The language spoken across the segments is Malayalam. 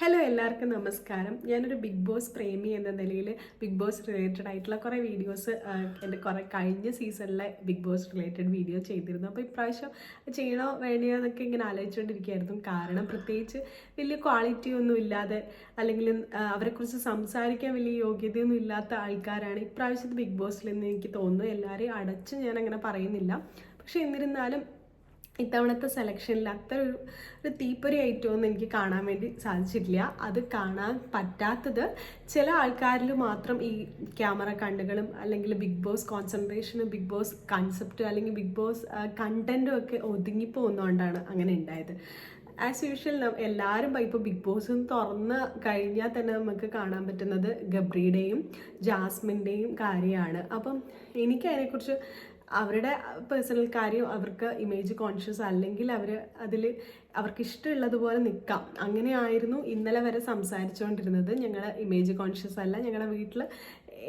ഹലോ എല്ലാവർക്കും നമസ്കാരം. ഞാനൊരു ബിഗ് ബോസ് പ്രേമി എന്ന നിലയിൽ ബിഗ് ബോസ് റിലേറ്റഡ് ആയിട്ടുള്ള കുറേ വീഡിയോസ് എന്റെ കുറേ കഴിഞ്ഞ സീസണിലെ ബിഗ് ബോസ് റിലേറ്റഡ് വീഡിയോ ചെയ്തിരുന്നു. അപ്പോൾ ഇപ്രാവശ്യം ചെയ്യണോ വേണ്ടയോ എന്നൊക്കെ ഇങ്ങനെ ആലോചിച്ചുകൊണ്ടിരിക്കുകയായിരുന്നു. കാരണം പ്രത്യേകിച്ച് വലിയ ക്വാളിറ്റി ഒന്നും ഇല്ലാതെ അല്ലെങ്കിൽ അവരെക്കുറിച്ച് സംസാരിക്കാൻ വലിയ യോഗ്യതയൊന്നും ഇല്ലാത്ത ആൾക്കാരാണ് ഇപ്രാവശ്യത്തെ ബിഗ് ബോസിൽ എന്ന് എനിക്ക് തോന്നുന്നു. എല്ലാവരെയും അടച്ച് ഞാൻ അങ്ങനെ പറയുന്നില്ല. പക്ഷേ എന്നിരുന്നാലും ഇത്തവണത്തെ സെലക്ഷനിൽ അത്ര ഒരു തീപ്പൊരി ഐറ്റമൊന്നും എനിക്ക് കാണാൻ വേണ്ടി സാധിച്ചിട്ടില്ല. അത് കാണാൻ പറ്റാത്തത് ചില ആൾക്കാരിൽ മാത്രം ഈ ക്യാമറ കണ്ണുകളും അല്ലെങ്കിൽ ബിഗ് ബോസ് കോൺസെൻട്രേഷനും ബിഗ് ബോസ് കൺസെപ്റ്റ് അല്ലെങ്കിൽ ബിഗ് ബോസ് കണ്ടന്റും ഒക്കെ ഒതുങ്ങിപ്പോകുന്നതുകൊണ്ടാണ് അങ്ങനെ ഉണ്ടായത്. ആസ് യൂഷ്വൽ എല്ലാവരും ഇപ്പോൾ ബിഗ് ബോസ് തുറന്ന് കഴിഞ്ഞാൽ തന്നെ നമുക്ക് കാണാൻ പറ്റുന്നത് ഗബ്രിയുടെയും ജാസ്മിന്റെയും കാര്യമാണ്. അപ്പം എനിക്ക് അതിനെക്കുറിച്ച് അവരുടെ പേഴ്സണൽ കാര്യം അവർക്ക് ഇമേജ് കോൺഷ്യസ് അല്ലെങ്കിൽ അവർ അതിൽ അവർക്ക് ഇഷ്ടമുള്ളതുപോലെ നിൽക്കാം. അങ്ങനെയായിരുന്നു ഇന്നലെ വരെ സംസാരിച്ചുകൊണ്ടിരുന്നത്. ഞങ്ങൾ ഇമേജ് കോൺഷ്യസ് അല്ല. ഞങ്ങളുടെ വീട്ടിൽ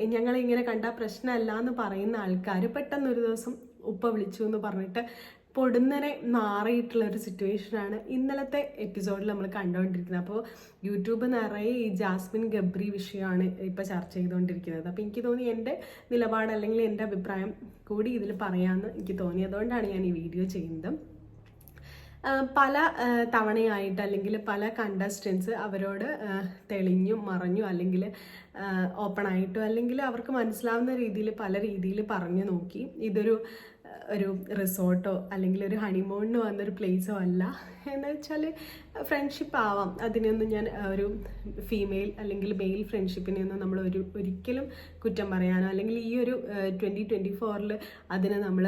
ഞങ്ങളിങ്ങനെ കണ്ട പ്രശ്നമല്ല എന്ന് പറയുന്ന ആൾക്കാർ പെട്ടെന്നൊരു ദിവസം ഉപ്പ വിളിച്ചു എന്ന് പറഞ്ഞിട്ട് പൊടുന്നനെ മാറിയിട്ടുള്ള ഒരു സിറ്റുവേഷനാണ് ഇന്നലത്തെ എപ്പിസോഡിൽ നമ്മൾ കണ്ടുകൊണ്ടിരിക്കുന്നത് അപ്പോൾ യൂട്യൂബ് നിറയെ ഈ ജാസ്മിൻ ഗബ്രി വിഷയമാണ് ഇപ്പോൾ ചർച്ച ചെയ്തുകൊണ്ടിരിക്കുന്നത് അപ്പോൾ എനിക്ക് തോന്നി എന്റെ നിലപാട് അല്ലെങ്കിൽ എന്റെ അഭിപ്രായം കൂടി ഇതിൽ പറയാമെന്ന് എനിക്ക് തോന്നി. അതുകൊണ്ടാണ് ഞാൻ ഈ വീഡിയോ ചെയ്യുന്നത്. പല തവണയായിട്ട് അല്ലെങ്കിൽ പല കണ്ടസ്റ്റൻസ് അവരോട് തെളിഞ്ഞു മറഞ്ഞും അല്ലെങ്കിൽ ഓപ്പൺ അല്ലെങ്കിൽ അവർക്ക് മനസ്സിലാവുന്ന രീതിയിൽ പല രീതിയിൽ പറഞ്ഞു നോക്കി. ഇതൊരു ഒരു റിസോർട്ടോ അല്ലെങ്കിൽ ഒരു ഹണിമൂണിന് വന്നൊരു പ്ലേസോ അല്ല. എന്ന് വെച്ചാൽ ഫ്രണ്ട്ഷിപ്പ് ആവാം. അതിനൊന്നും ഞാൻ ഒരു ഫീമെയിൽ അല്ലെങ്കിൽ മെയിൽ ഫ്രണ്ട്ഷിപ്പിനെയൊന്നും നമ്മൾ ഒരു ഒരിക്കലും കുറ്റം പറയാനോ അല്ലെങ്കിൽ ഈ ഒരു ട്വന്റി ട്വന്റി ഫോറിൽ അതിനെ നമ്മൾ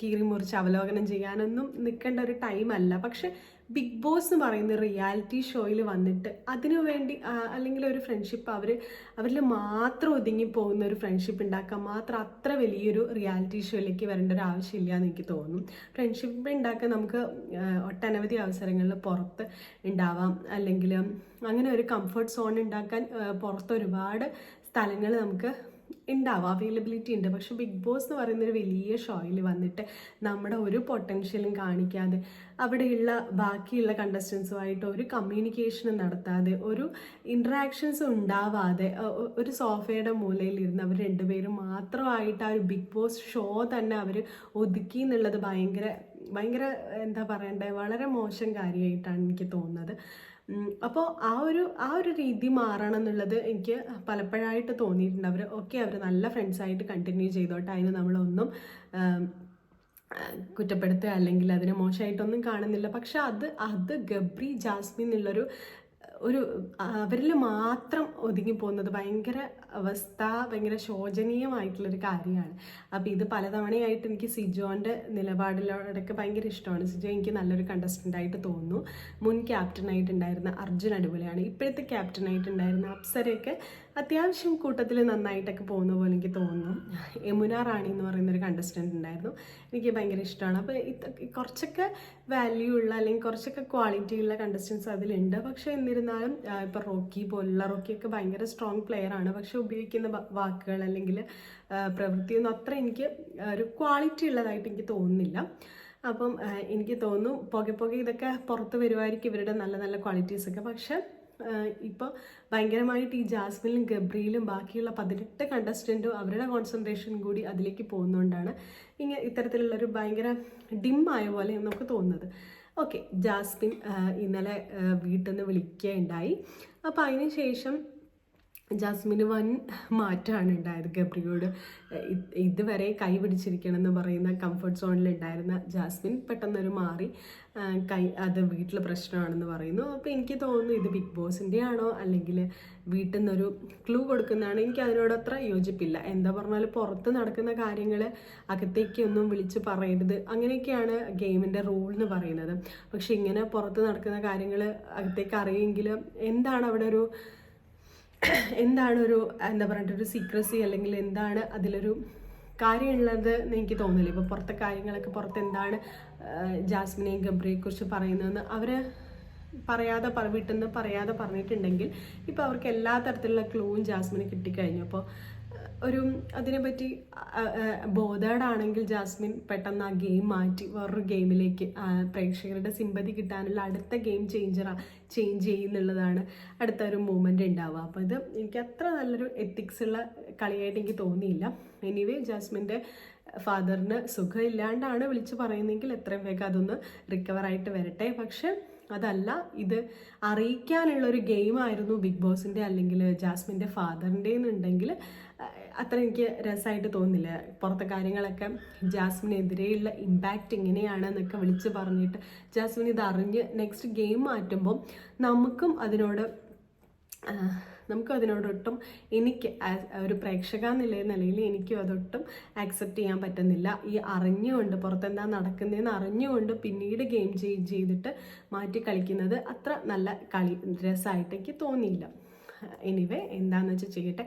കീറി മുറിച്ച് അവലോകനം ചെയ്യാനൊന്നും നിൽക്കേണ്ട ഒരു ടൈമല്ല പക്ഷെ ബിഗ് ബോസ് എന്ന് പറയുന്ന റിയാലിറ്റി ഷോയിൽ വന്നിട്ട് അതിനു വേണ്ടി അല്ലെങ്കിൽ ഒരു ഫ്രണ്ട്ഷിപ്പ് അവർ അവരിൽ മാത്രം ഒതുങ്ങി പോകുന്ന ഒരു ഫ്രണ്ട്ഷിപ്പ് ഉണ്ടാക്കാൻ മാത്രം അത്ര വലിയൊരു റിയാലിറ്റി ഷോയിലേക്ക് വരേണ്ട ഒരു ആവശ്യമില്ല എന്ന് എനിക്ക് തോന്നും. ഫ്രണ്ട്ഷിപ്പ് ഉണ്ടാക്കാൻ നമുക്ക് ഒട്ടനവധി അവസരങ്ങളിൽ പുറത്ത് ഉണ്ടാവാം. അല്ലെങ്കിൽ അങ്ങനെ ഒരു കംഫർട്ട് സോൺ ഉണ്ടാക്കാൻ പുറത്ത് ഒരുപാട് സ്ഥലങ്ങൾ നമുക്ക് ഉണ്ടാവും അവൈലബിലിറ്റി ഉണ്ട്. പക്ഷെ ബിഗ് ബോസ് എന്ന് പറയുന്ന ഒരു വലിയ ഷോയിൽ വന്നിട്ട് നമ്മുടെ ഒരു പൊട്ടൻഷ്യലും കാണിക്കാതെ അവിടെയുള്ള ബാക്കിയുള്ള കണ്ടസ്റ്റൻസുമായിട്ട് ഒരു കമ്മ്യൂണിക്കേഷനും നടത്താതെ ഒരു ഇൻട്രാക്ഷൻസ് ഉണ്ടാവാതെ ഒരു സോഫയുടെ മൂലയിൽ ഇരുന്ന് അവർ രണ്ടുപേരും മാത്രമായിട്ട് ആ ഒരു ബിഗ് ബോസ് ഷോ തന്നെ അവർ ഒതുക്കി എന്നുള്ളത് ഭയങ്കര ഭയങ്കര എന്താ പറയണ്ടേ വളരെ മോശം കാര്യമായിട്ടാണ് എനിക്ക് തോന്നുന്നത്. അപ്പോൾ ആ ഒരു ആ ഒരു രീതി മാറണം എന്നുള്ളത് എനിക്ക് പലപ്പോഴായിട്ട് തോന്നിയിട്ടുണ്ട്. അവർ ഓക്കെ അവർ നല്ല ഫ്രണ്ട്സായിട്ട് കണ്ടിന്യൂ ചെയ്തോട്ടെ അതിന് നമ്മളൊന്നും കുറ്റപ്പെടുത്തുക അല്ലെങ്കിൽ അതിനെ മോശമായിട്ടൊന്നും കാണുന്നില്ല. പക്ഷെ അത് അത് ഗബ്രി ജാസ്മിൻ എന്നുള്ളൊരു ഒരു അവരിൽ മാത്രം ഒതുങ്ങി പോകുന്നത് ഭയങ്കര അവസ്ഥ ഭയങ്കര ശോചനീയമായിട്ടുള്ളൊരു കാര്യമാണ്. അപ്പോൾ ഇത് പലതവണയായിട്ട് എനിക്ക് സിജോന്റെ നിലപാടിലോടൊക്കെ ഭയങ്കര ഇഷ്ടമാണ്. സിജോ എനിക്ക് നല്ലൊരു കണ്ടസ്റ്റന്റ് ആയിട്ട് തോന്നുന്നു. മുൻ ക്യാപ്റ്റനായിട്ടുണ്ടായിരുന്ന അർജുൻ അടിപൊളിയാണ്. ഇപ്പോഴത്തെ ക്യാപ്റ്റനായിട്ടുണ്ടായിരുന്ന അപ്സരയൊക്കെ അത്യാവശ്യം കൂട്ടത്തിൽ നന്നായിട്ടൊക്കെ പോകുന്ന പോലെ എനിക്ക് തോന്നുന്നു. യമുന റാണി എന്ന് പറയുന്ന ഒരു കണ്ടസ്റ്റന്റ് ഉണ്ടായിരുന്നു. എനിക്ക് ഭയങ്കര ഇഷ്ടമാണ്. അപ്പോൾ കുറച്ചൊക്കെ വാല്യൂ ഉള്ള അല്ലെങ്കിൽ കുറച്ചൊക്കെ ക്വാളിറ്റി ഉള്ള കണ്ടസ്റ്റൻസ് അതിലുണ്ട്. പക്ഷേ എന്നിരുന്നാലും ഇപ്പോൾ റോക്കി പോലുള്ള റോക്കിയൊക്കെ ഭയങ്കര സ്ട്രോങ് പ്ലെയർ ആണ്. പക്ഷെ ഉപയോഗിക്കുന്ന വാക്കുകൾ അല്ലെങ്കിൽ പ്രവൃത്തിയൊന്നും അത്ര എനിക്ക് ഒരു ക്വാളിറ്റി ഉള്ളതായിട്ട് എനിക്ക് തോന്നുന്നില്ല. അപ്പം എനിക്ക് തോന്നുന്നു പുക പുക ഇതൊക്കെ പുറത്ത് വരുമായിരിക്കും ഇവരുടെ നല്ല നല്ല ക്വാളിറ്റീസൊക്കെ പക്ഷെ ഇപ്പോൾ ഭയങ്കരമായിട്ട് ഈ ജാസ്മിനും ഗബ്രിയിലും ബാക്കിയുള്ള പതിനെട്ട് കണ്ടസ്റ്റന്റും അവരുടെ കോൺസെൻട്രേഷൻ കൂടി അതിലേക്ക് പോകുന്നതുകൊണ്ടാണ് ഇങ്ങനെ ഇത്തരത്തിലുള്ളൊരു ഭയങ്കര ഡിമ്മായ പോലെ നമുക്ക് തോന്നുന്നത്. ഓക്കെ ജാസ്മിൻ ഇന്നലെ ആ, വീട്ടിൽ നിന്ന് വിളിക്കുകയുണ്ടായി. അപ്പോൾ അതിന് ശേഷം ജാസ്മിന് വൻ മാറ്റമാണ് ഉണ്ടായത് ഗബ്രിയോട്. ഇതുവരെ കൈ പിടിച്ചിരിക്കണം എന്ന് പറയുന്ന കംഫർട്ട് സോണിൽ ഉണ്ടായിരുന്ന ജാസ്മിൻ പെട്ടെന്നൊരു മാറി. കൈ അത് വീട്ടിലെ പ്രശ്നമാണെന്ന് പറയുന്നു. അപ്പോൾ എനിക്ക് തോന്നുന്നു ഇത് ബിഗ് ബോസിന്റെ ആണോ അല്ലെങ്കിൽ വീട്ടിൽ നിന്നൊരു ക്ലൂ കൊടുക്കുന്നതാണ്? എനിക്ക് അതിനോട് അത്ര യോജിപ്പില്ല. എന്താ പറഞ്ഞാൽ പുറത്ത് നടക്കുന്ന കാര്യങ്ങൾ അകത്തേക്കൊന്നും വിളിച്ച് പറയരുത്. അങ്ങനെയൊക്കെയാണ് ഗെയിമിന്റെ റൂൾ എന്ന് പറയുന്നത്. പക്ഷെ ഇങ്ങനെ പുറത്ത് നടക്കുന്ന കാര്യങ്ങൾ അകത്തേക്ക് അറിയുമെങ്കിൽ എന്താണ് അവിടെ ഒരു എന്താണ് ഒരു എന്താ പറയുക ഒരു സീക്രസി അല്ലെങ്കിൽ എന്താണ് അതിലൊരു കാര്യമുള്ളത് എനിക്ക് തോന്നില്ല ഇപ്പോൾ പുറത്തെ കാര്യങ്ങളൊക്കെ പുറത്ത് എന്താണ് ജാസ്മിനെയും ഗബ്രിയെ കുറിച്ച് പറയുന്നതെന്ന് അവർ പറയാതെ പറ വീട്ടിൽ നിന്ന് പറയാതെ പറഞ്ഞിട്ടുണ്ടെങ്കിൽ ഇപ്പോൾ അവർക്ക് എല്ലാ തരത്തിലുള്ള ക്ലൂവും ജാസ്മിന് കിട്ടിക്കഴിഞ്ഞു. അപ്പോൾ ഒരു അതിനെപ്പറ്റി ബോധേഡാണെങ്കിൽ ജാസ്മിൻ പെട്ടെന്ന് ആ ഗെയിം മാറ്റി വേറൊരു ഗെയിമിലേക്ക് പ്രേക്ഷകരുടെ സിമ്പതി കിട്ടാനുള്ള അടുത്ത ഗെയിം ചേഞ്ചർ ചേഞ്ച് ചെയ്യുന്നുള്ളതാണ് അടുത്ത ഒരു മൂമെന്റ് ഉണ്ടാവുക. അപ്പോൾ ഇത് എനിക്ക് അത്ര നല്ലൊരു എത്തിക്സ് ഉള്ള കളിയായിട്ട് എനിക്ക് തോന്നിയില്ല. എനിവേ ജാസ്മിന്റെ ഫാദറിന് സുഖമില്ലാണ്ടാണ് വിളിച്ച് പറയുന്നതെങ്കിൽ എത്രയും വേഗം അതൊന്ന് റിക്കവറായിട്ട് വരട്ടെ. പക്ഷെ അതല്ല ഇത് അറിയിക്കാനുള്ള ഒരു ഗെയിമായിരുന്നു ബിഗ് ബോസിന്റെ അല്ലെങ്കിൽ ജാസ്മിന്റെ ഫാദറിന്റെ എന്നുണ്ടെങ്കിൽ അത്ര എനിക്ക് രസമായിട്ട് തോന്നില്ല. പുറത്തെ കാര്യങ്ങളൊക്കെ ജാസ്മിനെതിരെയുള്ള ഇമ്പാക്റ്റ് എങ്ങനെയാണെന്നൊക്കെ വിളിച്ച് പറഞ്ഞിട്ട് ജാസ്മിൻ ഇത് അറിഞ്ഞ് നെക്സ്റ്റ് ഗെയിം മാറ്റുമ്പം നമുക്കും അതിനോട് നമുക്ക് അതിനോടൊട്ടും എനിക്ക് ഒരു പ്രേക്ഷക എന്നുള്ള നിലയിൽ എനിക്കും അതൊട്ടും ആക്സെപ്റ്റ് ചെയ്യാൻ പറ്റുന്നില്ല. ഈ അറിഞ്ഞുകൊണ്ട് പുറത്തെന്താ നടക്കുന്നതെന്ന് അറിഞ്ഞുകൊണ്ട് പിന്നീട് ഗെയിം ചേഞ്ച് ചെയ്തിട്ട് മാറ്റി കളിക്കുന്നത് അത്ര നല്ല കളി രസമായിട്ട് എനിക്ക് തോന്നിയില്ല. എനിവേ എന്താണെന്ന് വെച്ചാൽ ചെയ്യട്ടെ.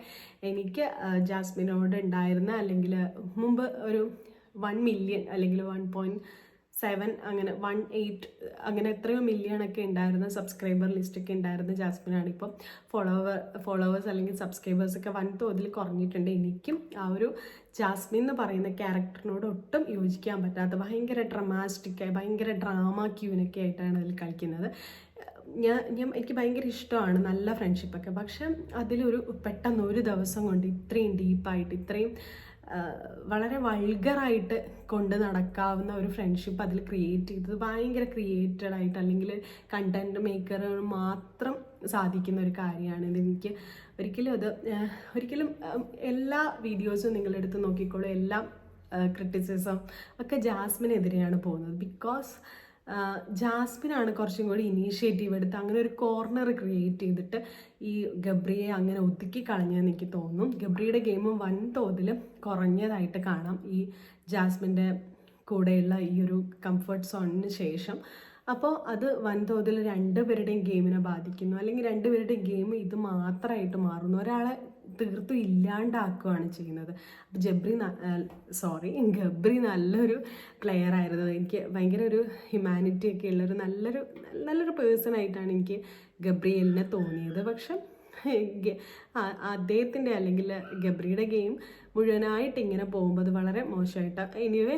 എനിക്ക് ജാസ്മിനോട് ഉണ്ടായിരുന്ന അല്ലെങ്കിൽ മുമ്പ് ഒരു വൺ മില്യൺ അല്ലെങ്കിൽ വൺ പോയിന്റ് സെവൻ അങ്ങനെ വൺ എയ്റ്റ് അങ്ങനെ എത്രയോ മില്യൺ ഒക്കെ ഉണ്ടായിരുന്ന സബ്സ്ക്രൈബർ ലിസ്റ്റ് ഒക്കെ ഉണ്ടായിരുന്ന ജാസ്മിനാണ് ഇപ്പം. ഫോളോവർ ഫോളോവേഴ്സ് അല്ലെങ്കിൽ സബ്സ്ക്രൈബേഴ്സ് ഒക്കെ വൻ തോതിൽ കുറഞ്ഞിട്ടുണ്ട്. എനിക്കും ആ ഒരു ജാസ്മിൻ എന്ന് പറയുന്ന ക്യാരക്ടറിനോട് ഒട്ടും യോജിക്കാൻ പറ്റാത്ത ഭയങ്കര ഡ്രമാസ്റ്റിക്കായി ഭയങ്കര ഡ്രാമ ക്യൂനൊക്കെ ആയിട്ടാണ് അതിൽ കളിക്കുന്നത്. ഞാൻ ഞാൻ എനിക്ക് ഭയങ്കര ഇഷ്ടമാണ് നല്ല ഫ്രണ്ട്ഷിപ്പൊക്കെ പക്ഷെ അതിലൊരു പെട്ടെന്ന് ഒരു ദിവസം കൊണ്ട് ഇത്രയും ഡീപ്പായിട്ട് ഇത്രയും വളരെ വൾഗറായിട്ട് കൊണ്ട് നടക്കാവുന്ന ഒരു ഫ്രണ്ട്ഷിപ്പ് അതിൽ ക്രിയേറ്റ് ചെയ്തത്. ഭയങ്കര ക്രിയേറ്റഡ് ആയിട്ട് അല്ലെങ്കിൽ കണ്ടന്റ് മേക്കർ മാത്രം സാധിക്കുന്ന ഒരു കാര്യമാണ്. ഇതെനിക്ക് ഒരിക്കലും അത് ഒരിക്കലും എല്ലാ വീഡിയോസും നിങ്ങളെടുത്ത് നോക്കിക്കോളൂ. എല്ലാം ക്രിറ്റിസിസം ഒക്കെ ജാസ്മിനെതിരെയാണ് പോകുന്നത്. ബിക്കോസ് ജാസ്മിനാണ് കുറച്ചും കൂടി ഇനീഷ്യേറ്റീവ് എടുത്ത് അങ്ങനെ ഒരു കോർണർ ക്രിയേറ്റ് ചെയ്തിട്ട് ഈ ഗബ്രിയെ അങ്ങനെ ഒതുക്കി കളഞ്ഞെന്ന് എനിക്ക് തോന്നും ഗബ്രിയുടെ ഗെയിമും വൻതോതിൽ കുറഞ്ഞതായിട്ട് കാണാം ഈ ജാസ്മിന്റെ കൂടെയുള്ള ഈ ഒരു കംഫർട്ട് സോണിന് ശേഷം. അപ്പോൾ അത് വൻതോതിൽ രണ്ടുപേരുടെയും ഗെയിമിനെ ബാധിക്കുന്നു. അല്ലെങ്കിൽ രണ്ടുപേരുടെയും ഗെയിം ഇത് മാത്രമായിട്ട് മാറുന്നു. ഒരാളെ തീർത്തും ഇല്ലാണ്ടാക്കുകയാണ് ചെയ്യുന്നത്. അപ്പോൾ ജബ്രി സോറി ഗബ്രി നല്ലൊരു പ്ലെയർ ആയിരുന്നു. എനിക്ക് ഭയങ്കര ഒരു ഹ്യൂമാനിറ്റി ഒക്കെ ഉള്ളൊരു നല്ലൊരു നല്ലൊരു പേഴ്സൺ ആയിട്ടാണ് എനിക്ക് ഗബ്രിയലിനെ തോന്നിയത്. പക്ഷെ അദ്ദേഹത്തിന്റെ അല്ലെങ്കിൽ ഗബ്രിയുടെ ഗെയിം മുഴുവനായിട്ട് ഇങ്ങനെ പോകുമ്പോൾ അത് വളരെ മോശമായിട്ട്. എനിവേ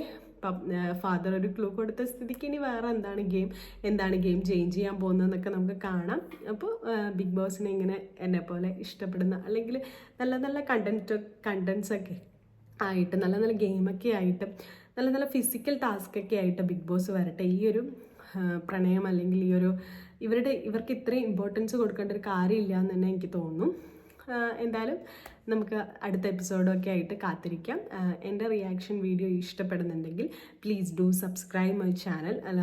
ഫാദർ ഒരു ക്ലൂ കൊടുത്ത സ്ഥിതിക്ക് ഇനി വേറെ എന്താണ് ഗെയിം എന്താണ് ഗെയിം ചേഞ്ച് ചെയ്യാൻ പോകുന്നതെന്നൊക്കെ നമുക്ക് കാണാം. അപ്പോൾ ബിഗ് ബോസിനെ ഇങ്ങനെ എന്നെ പോലെ ഇഷ്ടപ്പെടുന്ന അല്ലെങ്കിൽ നല്ല നല്ല കണ്ടന്റ് കണ്ടൻസ് ഒക്കെ ആയിട്ട് നല്ല നല്ല ഗെയിമൊക്കെ ആയിട്ട് നല്ല നല്ല ഫിസിക്കൽ ടാസ്ക് ഒക്കെ ആയിട്ട് ബിഗ് ബോസ് വരട്ടെ. ഈ ഒരു പ്രണയം അല്ലെങ്കിൽ ഈ ഒരു ഇവരുടെ ഇവർക്ക് ഇത്രയും ഇമ്പോർട്ടൻസ് കൊടുക്കേണ്ട ഒരു കാര്യമില്ല എന്ന് തന്നെ എനിക്ക് തോന്നുന്നു. എന്തായാലും നമുക്ക് അടുത്ത എപ്പിസോഡൊക്കെ ആയിട്ട് കാത്തിരിക്കാം. എന്റെ റിയാക്ഷൻ വീഡിയോ ഇഷ്ടപ്പെടുന്നുണ്ടെങ്കിൽ please do subscribe my channel അല്ല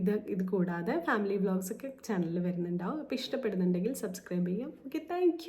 ഇത് ഇത് കൂടാതെ ഫാമിലി വ്ലോഗ്സൊക്കെ ചാനലിൽ വരുന്നുണ്ടാവും. അപ്പോൾ ഇഷ്ടപ്പെടുന്നുണ്ടെങ്കിൽ സബ്സ്ക്രൈബ് ചെയ്യാം. Okay thank